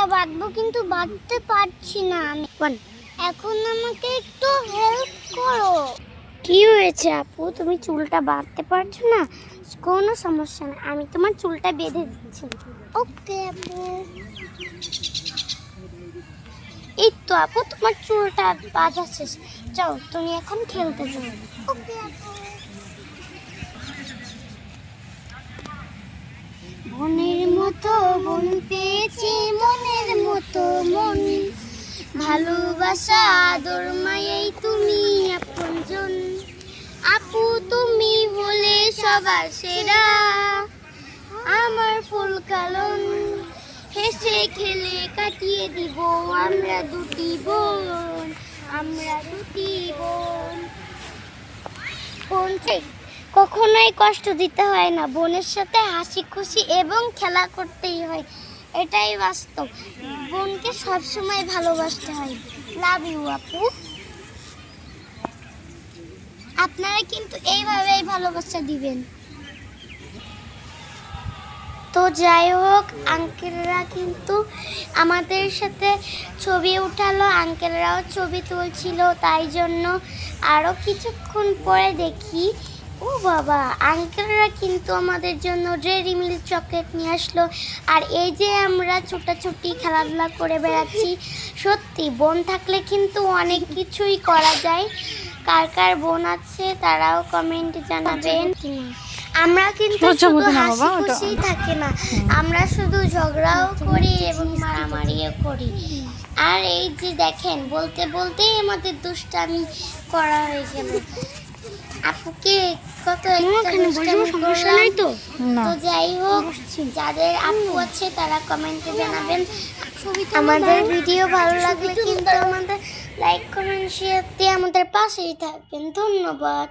চুলটা বাঁধবো কিন্তু বাঁধতে পারছি না আমি। এখন আমাকে একটু হেল্প করো। কি হয়েছে আপু? তুমি চুলটা বাঁধতে পারছ না? কোনো সমস্যা না আমি তোমার চুলটা বেঁধে দিচ্ছি। ওকে আপু। এই তো আপু তোমার চুলটা বাঁধা শেষ। যাও তুমি এখন খেলতে যাও। ওকে আপু। ভালোবাসা, আদর, মায়েই তুমি আপনজন আপু তুমি হলে সবার সেরা। আমার ফুল কালন, হেসে খেলে কাটিয়ে দিব। আমরা দুটি বোন, আমরা দুটি বোন। বোন কখনোই কষ্ট দিতে হয় না। বোনের সাথে হাসি খুশি এবং খেলা করতেই হয়। এটাই বাস্তব। বোনকে সবসময় ভালোবাসতে হয়। লাভ ইউ আপু। আপনারা কিন্তু এইভাবেই ভালোবাসা দিবেন। তো যাই হোক আঙ্কেলরা কিন্তু আমাদের সাথে ছবি উঠালো আঙ্কেলরাও ছবি তুলছিল, তাই জন্য আরও কিছুক্ষণ পরে দেখি ও বাবা আঙ্কেলরা কিন্তু আমাদের জন্য ডেরি মিল্ক চকলেট নিয়ে আসলো। আর এই যে আমরা ছোটাছুটি খেলাধুলা করে বেড়াচ্ছি সত্যি বোন থাকলে কিন্তু অনেক কিছুই করা যায়। কার কার বোন আছে তারাও কমেন্ট জানাবেন। আমরা কিন্তু শুধু না হাসি খুশি থাকি না। আমরা শুধু ঝগড়াও করি এবং মারামারিও করি। আর এই যে দেখেন বলতে বলতেই আমাদের দুষ্টামি করা হয়ে গেল। আপুকে কত। তো? যাই হোক যাদের আপু আছে তারা কমেন্টে জানাবেন। আমাদের ভিডিও ভালো লাগলে কিন্তু আমাদের লাইক কমেন্ট শেয়ার দিয়ে আমাদের পাশেই থাকবেন। ধন্যবাদ।